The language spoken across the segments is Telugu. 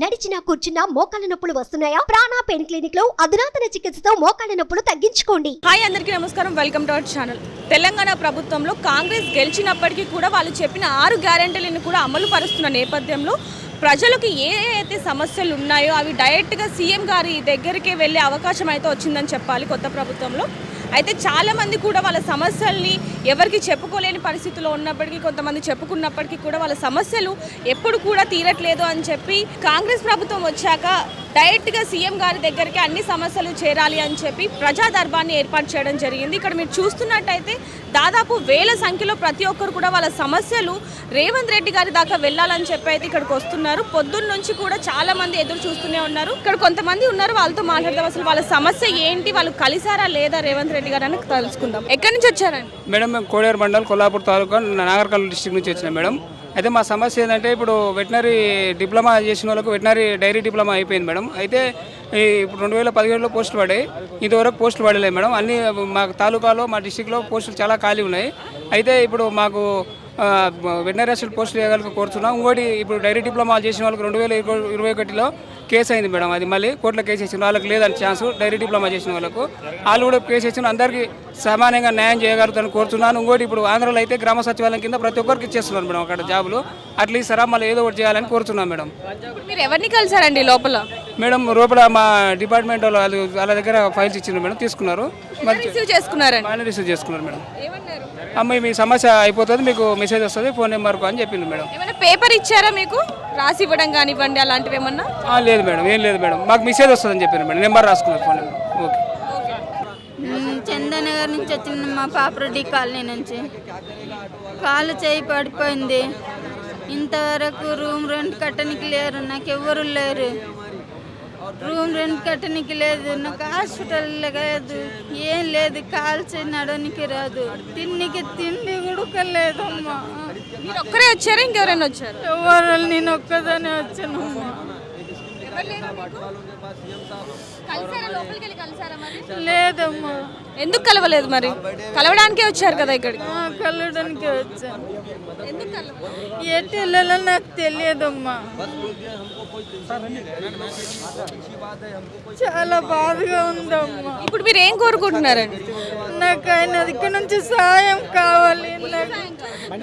నడిచినా కూర్చున్నా మోకాళ్ళ నొప్పులు వస్తున్నాయా? ప్రాణా పెయిన్ క్లినిక్లో అధునాతన చికిత్సతో మోకాళ్ళ నొప్పులు తగ్గించుకోండి. హాయ్ అందరికీ నమస్కారం. Welcome to our channel. Telangana ప్రభుత్వంలో కాంగ్రెస్ గెలిచినప్పటికీ కూడా వాళ్ళు చెప్పిన ఆరు గ్యారెంటీలను కూడా అమలు పరుస్తున్న నేపథ్యంలో ప్రజలకు ఏ అయితే సమస్యలు ఉన్నాయో అవి డైరెక్ట్గా సీఎం గారి దగ్గరికి వెళ్ళే అవకాశం అయితే వచ్చిందని చెప్పాలి కొత్త ప్రభుత్వంలో. అయితే చాలామంది కూడా వాళ్ళ సమస్యల్ని ఎవరికి చెప్పుకోలేని పరిస్థితిలో ఉన్నప్పటికీ కొంతమంది చెప్పుకున్నప్పటికీ కూడా వాళ్ళ సమస్యలు ఎప్పుడు కూడా తీరట్లేదు అని చెప్పి కాంగ్రెస్ ప్రభుత్వం వచ్చాక డైరెక్ట్గా సీఎం గారి దగ్గరికి అన్ని సమస్యలు చేరాలి అని చెప్పి ప్రజాదర్బాన్ని ఏర్పాటు చేయడం జరిగింది. ఇక్కడ మీరు చూస్తున్నట్టయితే దాదాపు వేల సంఖ్యలో ప్రతి ఒక్కరు కూడా వాళ్ళ సమస్యలు రేవంత్ రెడ్డి గారి దాకా వెళ్ళాలని చెప్పి అయితే ఇక్కడికి వస్తున్నారు. పొద్దున్న నుంచి కూడా చాలా మంది ఎదురు చూస్తూనే ఉన్నారు. ఇక్కడ కొంతమంది ఉన్నారు వాళ్ళతో మాట్లాడదాం. అసలు వాళ్ళ సమస్య ఏంటి? వాళ్ళు కలిసారా లేదా? రేవంత్ రెడ్డి గారు అని తెలుసుకుందాం. ఎక్కడి నుంచి వచ్చారండి? మేడం మేము కోడేరు మండల్ కొల్లాపూర్ తాలూకా నాగర్కల్ డిస్టిక్ నుంచి వచ్చినాం మేడం. అయితే మా సమస్య ఏంటంటే ఇప్పుడు వెటనరీ డిప్లొమా చేసిన వాళ్ళకు వెటనరీ డైరీ డిప్లొమా అయిపోయింది మేడం. అయితే ఇప్పుడు రెండు వేల పదిహేడులో పోస్టులు పడ్డాయి. ఇంతవరకు పోస్టులు పడలేదు మేడం. అన్ని మా తాలూకాలో మా డిస్టిక్లో పోస్టులు చాలా ఖాళీ ఉన్నాయి. అయితే ఇప్పుడు మాకు వెటనరీ అసిస్టెంట్ పోస్టులు వేయగలిగి కోరుతున్నాం. ఇంకోటి ఇప్పుడు డైరీ డిప్లొమా చేసిన వాళ్ళకి రెండు వేల ఇరవై ఒకటిలో కేసు అయింది మేడం. అది మళ్ళీ కోర్టులో కేసు వేసిన వాళ్ళకి లేదని ఛాన్స్ డైరీ డిప్లొమా చేసిన వాళ్ళకు. వాళ్ళు కూడా కేసు వేసిన అందరికీ సమానంగా న్యాయం చేయగలుగుతాను కోరుతున్నాను. ఇంకోటి ఇప్పుడు ఆంధ్రలో అయితే గ్రామ సచివాలయం కింద ప్రతి ఒక్కరికి ఇచ్చేస్తున్నారు మేడం అక్కడ జాబులు. అట్లీస్ట్ సరా మళ్ళీ ఏదో ఒకటి చేయాలని కోరుతున్నాం మేడం. మీరు ఎవరిని కలిసారండి లోపల? మేడం లోపల మా డిపార్ట్మెంట్ వాళ్ళు వాళ్ళు దగ్గర ఫైల్స్ ఇచ్చిండ్రు మేడం తీసుకున్నారు. రిసీవ్ చేసుకున్నారండి రిసీవ్ చేసుకున్నారు మేడం. ఏమన్నారు? అమ్మ మీ సమస్య అయిపోతుంది మీకు మెసేజ్ వస్తుంది ఫోన్ నెంబర్కు అని చెప్పింది మేడం. ఏమైనా పేపర్ ఇచ్చారా మీకు? రాసి ఇవ్వడం కానివ్వండి అలాంటివి ఏమన్నా? ఆ, లేదు మేడం ఏం లేదు మేడం. మాకు మెసేజ్ వస్తుందని చెప్పారు మేడం నెంబర్ రాసుకున్నారు ఫోన్ నెంబర్ ఓకే. మ్మ్, చందనగర్ నుంచి వచ్చిన మా పాపరెడ్డి కాలనీ నుంచి. కాలు చేయి పడిపోయింది. ఇంతవరకు రూమ్ రెంట్ కట్టనికి లేరు నాకు ఎవ్వరు లేరు. రూమ్ రెంట్ కట్టనికి లేదు నాకు హాస్పిటల్ లేదు ఏం లేదు కాలు చేయి నడవనికి రాదు. తిండికి తిండి ఉడకలేదమ్మా. మీరు ఒక్కరే వచ్చారా? ఇంకెవరైనా వచ్చారు? ఎవరు? నేను ఒక్కదానే వచ్చానమ్మా. లేదమ్మా. ఎందుకు కలవలేదు మరి? కలవడానికే వచ్చారు కదా ఇక్కడికి? కలవడానికి వచ్చాను ఎందుకు కలవలేదు? ఎటు వెళ్ళాలో నాకు తెలియదమ్మా. చాలా బాధగా ఉందమ్మా. ఇప్పుడు మీరు ఏం కోరుకుంటున్నారండి? నాకు ఆయన ఇక్కడ నుంచి సాయం కావాలి.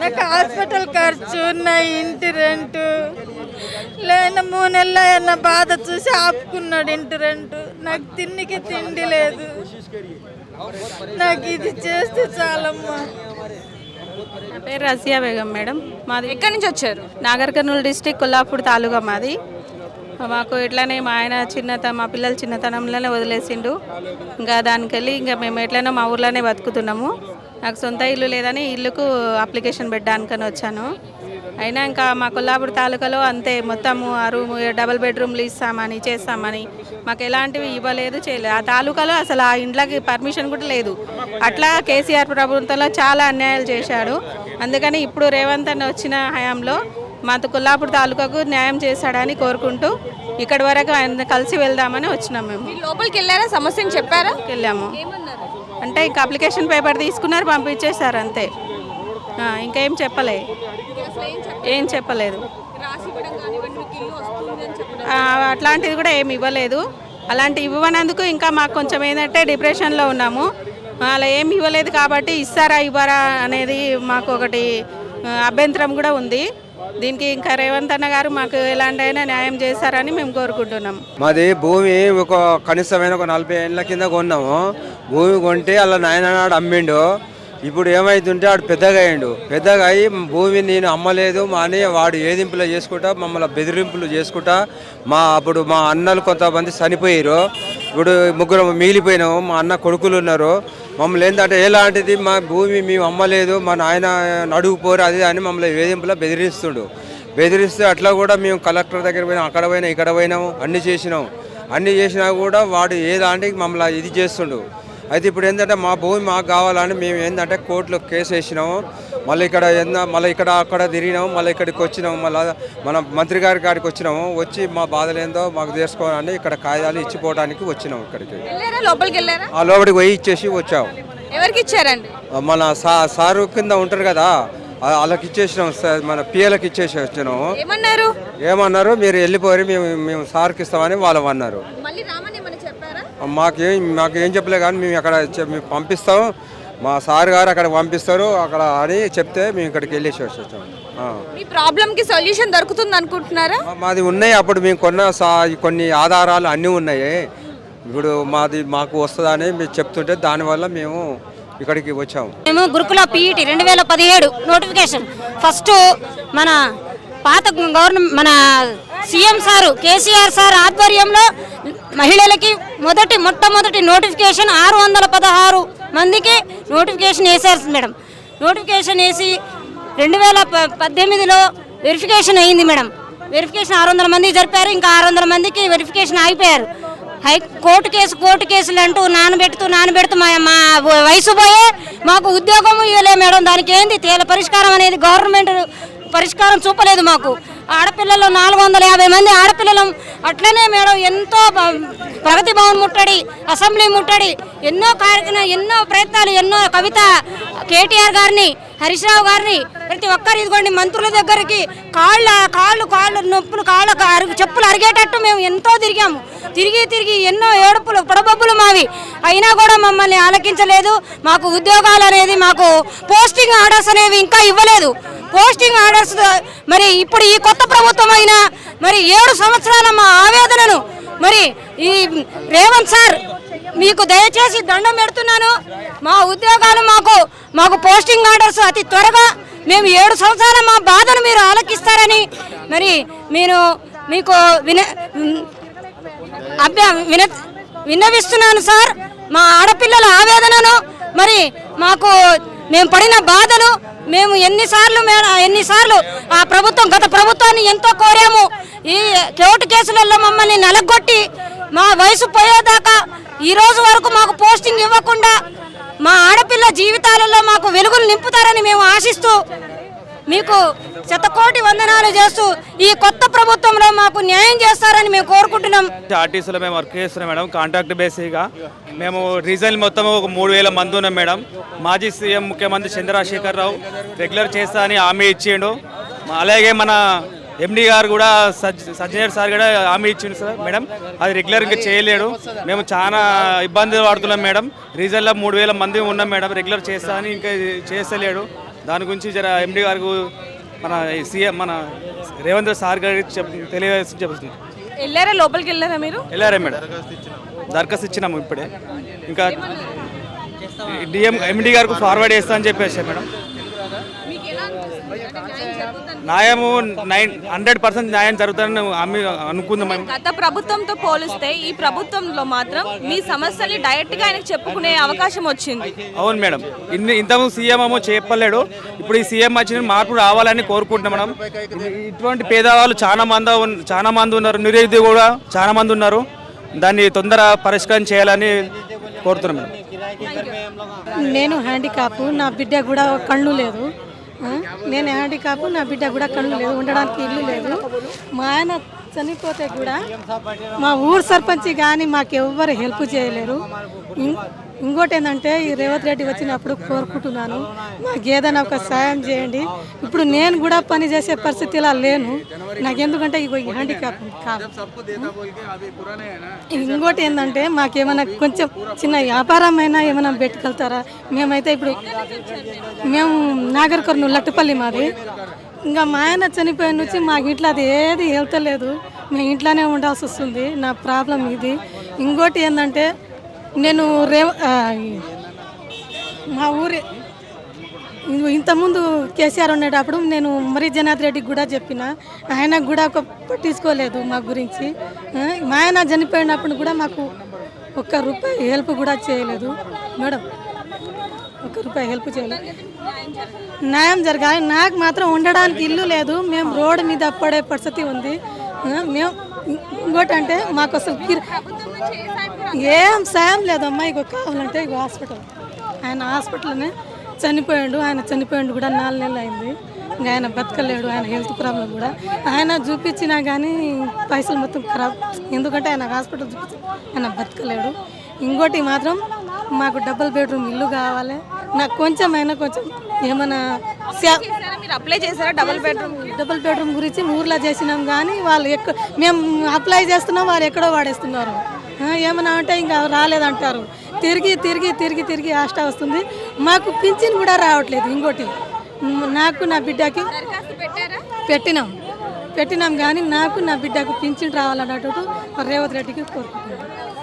నాకు హాస్పిటల్ ఖర్చు నా ఇంటి రెంట్. లేని మూడు నెలల నా బాధ చూసి ఆపుకున్నాడు ఇంటి రెంట్. నాకు తిండికి తిండి లేదు. నాకు ఇది చేస్తే చాలమ్మా. నా పేరు రజియా బేగం మేడం. మాది ఎక్కడి నుంచి వచ్చారు? నాగర్ కర్నూలు డిస్టిక్ కొల్లాపూర్ తాలూకా మాది. మాకు ఇట్లానే మా ఆయన చిన్నత మా పిల్లలు చిన్నతనంలోనే వదిలేసిండు. ఇంకా దానికి వెళ్ళి ఇంకా మేము ఎట్లైనా మా ఊర్లోనే బతుకుతున్నాము. నాకు సొంత ఇల్లు లేదని ఇల్లుకు అప్లికేషన్ పెట్టడానికని వచ్చాను. అయినా ఇంకా మా కొల్లాపూర్ తాలూకాలో అంతే మొత్తము ఆ రూమ్ డబుల్ బెడ్రూమ్లు ఇస్తామని చేస్తామని మాకు ఎలాంటివి ఇవ్వలేదు చేయలేదు. ఆ తాలూకాలో అసలు ఆ ఇంట్లోకి పర్మిషన్ కూడా లేదు. అట్లా కేసీఆర్ ప్రభుత్వంలో చాలా అన్యాయాలు చేశాడు. అందుకని ఇప్పుడు రేవంత్ అన్న వచ్చిన హయాంలో మా కొల్లాపూర్ తాలూకాకు న్యాయం చేశాడని కోరుకుంటూ ఇక్కడి వరకు ఆయన కలిసి వెళ్దామని వచ్చినాం మేము. లోపలికి వెళ్ళారా? సమస్యను చెప్పారా? వెళ్ళాము. అంటే ఇంకా అప్లికేషన్ పేపర్ తీసుకున్నారు పంపించేశారు అంతే. ఇంకేం చెప్పలే. ఏం చెప్పలేదు. అట్లాంటిది కూడా ఏమి ఇవ్వలేదు. అలాంటి ఇవ్వనందుకు ఇంకా మాకు కొంచెం ఏంటంటే డిప్రెషన్లో ఉన్నాము. అలా ఏమి ఇవ్వలేదు కాబట్టి ఇస్తారా ఇవ్వరా అనేది మాకు ఒకటి అభ్యంతరం కూడా ఉంది. దీనికి ఇంకా రేవంత్ అన్న గారు మాకు ఎలాంటి అయినా న్యాయం చేస్తారని మేము కోరుకుంటున్నాం. మాది భూమి ఒక కనీసమైన ఒక నలభై ఏళ్ళ కింద కొన్నాము. భూమి కొంటే అలా నాయననాడు అమ్మిండు. ఇప్పుడు ఏమైతుంటే ఆడు పెద్దగా అయ్యిండు. పెద్దగా అయ్యి భూమి నేను అమ్మలేదు మా అని వాడు ఏదింపులు చేసుకుంటా మమ్మల్ని బెదిరింపులు చేసుకుంటా మా అప్పుడు మా అన్నలు కొంతమంది చనిపోయారు ఇప్పుడు ముగ్గురు మిగిలిపోయినాము మా అన్న కొడుకులు ఉన్నారు. మమ్మల్ని ఏంటంటే ఎలాంటిది మా భూమి మేము అమ్మలేదు మా నాయన నడుగు పోరు అది అని మమ్మల్ని వేధింపులో బెదిరిస్తుండు. బెదిరిస్తే అట్లా కూడా మేము కలెక్టర్ దగ్గర పోయినాం అక్కడ పోయినా ఇక్కడ పోయినాము అన్ని చేసినాం. అన్ని చేసినా కూడా వాడు ఏ మమ్మల్ని ఇది చేస్తుండు. అయితే ఇప్పుడు ఏంటంటే మా భూమి మాకు కావాలని మేము ఏంటంటే కోర్టులో కేసు వేసినాము. మళ్ళీ ఇక్కడ ఏంద మళ్ళీ ఇక్కడ అక్కడ తిరిగినాము. మళ్ళీ ఇక్కడికి వచ్చినాము. మళ్ళీ మన మంత్రి గారి కాడికి వచ్చినాము. వచ్చి మా బాధలు ఏందో మాకు తెలుసుకోవాలని ఇక్కడ కాగితాలు ఇచ్చిపోవడానికి వచ్చినాము ఇక్కడికి. లోపలికి ఆ లోపలికి పోయి ఇచ్చేసి వచ్చాము. ఎవరికి ఇచ్చారండి? మన సా సారు కింద ఉంటారు కదా వాళ్ళకి ఇచ్చేసినాం సార్ మన పిఎలకి ఇచ్చేసి వచ్చినాము. ఏమన్నారు? ఏమన్నారు? మీరు వెళ్ళిపోయి మేము మేము సార్కి ఇస్తామని వాళ్ళు అన్నారు మళ్ళీ రామని ఏమని చెప్పారా మాకేం మాకేం చెప్పలే కానీ మేము అక్కడ మేము పంపిస్తాం. మా సార్ గారు అక్కడ పంపిస్తారు. అక్కడ అని చెప్తే మేము ఇక్కడికి వెళ్ళేసి వచ్చాం ఆ. మీ ప్రాబ్లం కి సొల్యూషన్ దొరుకుతుంది అనుకుంటున్నారా? మాది ఉన్నాయి. అప్పుడు మేము కొన్న సా కొన్ని ఆధారాలు అన్నీ ఉన్నాయి. ఇప్పుడు మాది మాకు వస్తుందని మీరు చెప్తుంటే దానివల్ల మేము ఇక్కడికి వచ్చాము మేము గురుకుల పీఈటీ రెండు వేల పదిహేడు నోటిఫికేషన్. ఫస్ట్ మన పాత గవర్నమెంట్ మన సీఎం సారు కేసీఆర్ సార్ ఆధ్వర్యంలో మహిళలకి మొదటి మొట్టమొదటి నోటిఫికేషన్ ఆరు వందల పదహారు మందికి నోటిఫికేషన్ వేసారు మేడం. నోటిఫికేషన్ వేసి రెండు వేల ప- పద్దెనిమిదిలో వెరిఫికేషన్ అయింది మేడం. వెరిఫికేషన్ ఆరు వందల మంది జరిపారు ఇంకా ఆరు వందల మందికి వెరిఫికేషన్ ఆగిపోయారు. హై కోర్టు కేసు కోర్టు కేసులు అంటూ నానబెడుతూ నానబెడుతూ మా మా వయసు పోయే మాకు ఉద్యోగం ఇవ్వలే మేడం. దానికి ఏంది? తేల పరిష్కారం అనేది గవర్నమెంట్ పరిష్కారం చూపలేదు మాకు. ఆడపిల్లలు నాలుగు వందల యాభై మంది ఆడపిల్లలు. అట్లనే మేడం ఎంతో ప్రగతి భవన్ ముట్టడి అసెంబ్లీ ముట్టడి ఎన్నో కార్యక్రమం ఎన్నో ప్రయత్నాలు ఎన్నో కవిత కేటీఆర్ గారిని హరీష్ రావు గారిని ప్రతి ఒక్కరు ఇదిగోండి మంత్రుల దగ్గరికి కాళ్ళ కాళ్ళు కాళ్ళు నొప్పులు కాళ్ళ చెప్పులు అరిగేటట్టు మేము ఎంతో తిరిగాము. తిరిగి తిరిగి ఎన్నో ఏడుపులు పొడబబ్బులు మావి. అయినా కూడా మమ్మల్ని ఆలకించలేదు. మాకు ఉద్యోగాలు అనేది మాకు పోస్టింగ్ ఆర్డర్స్ అనేవి ఇంకా ఇవ్వలేదు. పోస్టింగ్ ఆర్డర్స్ మరి ఇప్పుడు ఈ కొత్త ప్రభుత్వం అయినా మరి ఏడు సంవత్సరాల మా ఆవేదనను మరి ఈ రేవంత్ సార్ మీకు దయచేసి దండం పెడుతున్నాను. మా ఉద్యోగాలు మాకు మాకు పోస్టింగ్ ఆర్డర్స్ అతి త్వరగా మేము ఏడు సంవత్సరాల మా బాధను మీరు ఆలకిస్తారని మరి మీరు మీకు విన అభ్య విన విన్నవిస్తున్నాను సార్. మా ఆడపిల్లల ఆవేదనను మరి మాకు మేము పడిన బాధలు మేము ఎన్నిసార్లు ఎన్నిసార్లు ఆ ప్రభుత్వం గత ప్రభుత్వాన్ని ఎంతో కోరాము. ఈ కోర్టు కేసులలో మమ్మల్ని నలగొట్టి మా వయసు పోయేదాకా ఈ రోజు వరకు మాకు పోస్టింగ్ ఇవ్వకుండా మా ఆడపిల్ల జీవితాలలో మాకు వెలుగులు నింపుతారని మేము ఆశిస్తూ మీకు శతకోటి వందనాలు చేస్తూ ఈ కొత్త ప్రభుత్వంలో మాకు న్యాయం చేస్తారని మేము కోరుకుంటున్నాం ఆర్టీసీలో మేము వర్క్ చేస్తున్నాం మేడం కాంట్రాక్ట్ బేసిగా మేము రీజన్ మొత్తం ఒక మూడు వేల మంది ఉన్నాం మేడం. మాజీ సీఎం ముఖ్యమంత్రి చంద్రశేఖర్ రావు రెగ్యులర్ చేస్తా అని హామీ ఇచ్చిండు. అలాగే మన ఎండి గారు కూడా సజ్ సజ్జనర్ సార్ కూడా హామీ ఇచ్చిండు సార్ మేడం. అది రెగ్యులర్గా చేయలేడు. మేము చాలా ఇబ్బందులు పడుతున్నాం మేడం. రీజన్లో మూడు వేల మంది ఉన్నాం మేడం రెగ్యులర్ చేస్తా అని ఇంకా చేస్తలేడు. దాని గురించి జర ఎండి గారికి మన సీఎం మన రేవంత్ సార్ గారికి చెప్ తెలియజేసి చెప్తుంది వెళ్ళారా? లోపలికి వెళ్ళారా మీరు? వెళ్ళారా మేడం? దరఖాస్తు ఇచ్చినాము ఇప్పుడే. ఇంకా డిఎం ఎండి గారికి ఫార్వర్డ్ చేస్తా అని చెప్పేసి మేడం. న్యాయము నైన్ హండ్రెడ్ పర్సెంట్ న్యాయం జరుగుతుందని ఆమె అనుకుందాం. గత ప్రభుత్వంతో పోలిస్తే ఈ ప్రభుత్వంలో మాత్రం మీ సమస్యల్ని డైరెక్ట్గా ఆయనకు చెప్పుకునే అవకాశం వచ్చింది. అవును మేడం. ఇన్ని ఇంతకు సీఎం ఏమో చెప్పలేడు. ఇప్పుడు ఈ సీఎం వచ్చిన మార్పు రావాలని కోరుకుంటున్నాం మేడం ఇటువంటి పేదవాళ్ళు చాలా మంది చాలా మంది ఉన్నారు. నిరుద్యోగి కూడా చాలా మంది ఉన్నారు. దాన్ని తొందర పరిష్కారం చేయాలని కోరుతున్నాం మేడం. నేను హ్యాండిక్యాప్ నా బిడ్డ కూడా కళ్ళు లేదు. నేను హ్యాండిక్యాప్ నా బిడ్డ కూడా కళ్ళు లేదు ఉండడానికి ఇల్లు లేదు. మా ఆయన చనిపోతే కూడా మా ఊరు సర్పంచ్ కానీ మాకు ఎవ్వరు హెల్ప్ చేయలేరు. ఇంకోటి ఏంటంటే ఈ రేవంత్ రెడ్డి వచ్చినప్పుడు కోరుకుంటున్నాను ఏదైనా ఒక సాయం చేయండి. ఇప్పుడు నేను కూడా పని చేసే పరిస్థితిలా లేను. నాకు ఎందుకంటే ఇగో ఈ హ్యాండిక్యాప్ ఇంకోటి ఏంటంటే మాకేమైనా కొంచెం చిన్న వ్యాపారం అయినా ఏమైనా పెట్టుకెళ్తారా? మేమైతే ఇప్పుడు మేము నాగర్ కర్నూలు లట్టుపల్లి మాది. ఇంకా మా ఆయన చనిపోయిన నుంచి మాకు ఇంట్లో అది ఏది వెళ్తలేదు. మేము ఇంట్లోనే ఉండాల్సి వస్తుంది. నా ప్రాబ్లం ఇది. ఇంకోటి ఏంటంటే నేను రే మా ఊరి ఇంతకుముందు కేసీఆర్ ఉండేటప్పుడు నేను మరి జనాథ్ రెడ్డికి కూడా చెప్పిన ఆయన కూడా ఒక పట్టించుకోలేదు మా గురించి. మా ఆయన చనిపోయినప్పుడు కూడా మాకు ఒక్క రూపాయి హెల్ప్ కూడా చేయలేదు. మేడం ఒక్క రూపాయి హెల్ప్ చేయలేదు న్యాయం జరగాలి. నాకు మాత్రం ఉండడానికి ఇల్లు లేదు. మేము రోడ్డు మీద పడే పరిస్థితి ఉంది. మేము ఇంకోటి అంటే మాకు అసలు ఏం సాయం లేదమ్మా ఇగో కావాలంటే ఇక హాస్పిటల్. ఆయన హాస్పిటల్నే చనిపోయాడు ఆయన చనిపోయాడు కూడా నాలుగు నెలలు అయింది. ఇంకా ఆయన బతకలేడు ఆయన హెల్త్ ప్రాబ్లం కూడా. ఆయన చూపించినా కానీ పైసలు మొత్తం ఖరాబ్. ఎందుకంటే ఆయన హాస్పిటల్ చూపించి ఆయన బతకలేడు. ఇంకోటి మాత్రం మాకు డబుల్ బెడ్రూమ్ ఇల్లు కావాలి. నాకు కొంచెం అయినా కొంచెం ఏమైనా మీరు అప్లై చేశారా? డబుల్ బెడ్రూమ్ డబుల్ బెడ్రూమ్ గురించి ఊర్లో చేసినాం కానీ వాళ్ళు ఎక్క మేము అప్లై చేస్తున్నాం వాళ్ళు ఎక్కడో వాడేస్తున్నారు. ఏమన్నా అంటే ఇంకా రాలేదంటారు. తిరిగి తిరిగి తిరిగి తిరిగి ఆస్ట వస్తుంది. మాకు పింఛన్ కూడా రావట్లేదు ఇంకోటి. నాకు నా బిడ్డకి పెట్టినాం. పెట్టినాం కానీ నాకు నా బిడ్డకు పింఛన్ రావాలన్నట్టు రేవంత్ రెడ్డికి కోరుకుంటున్నాను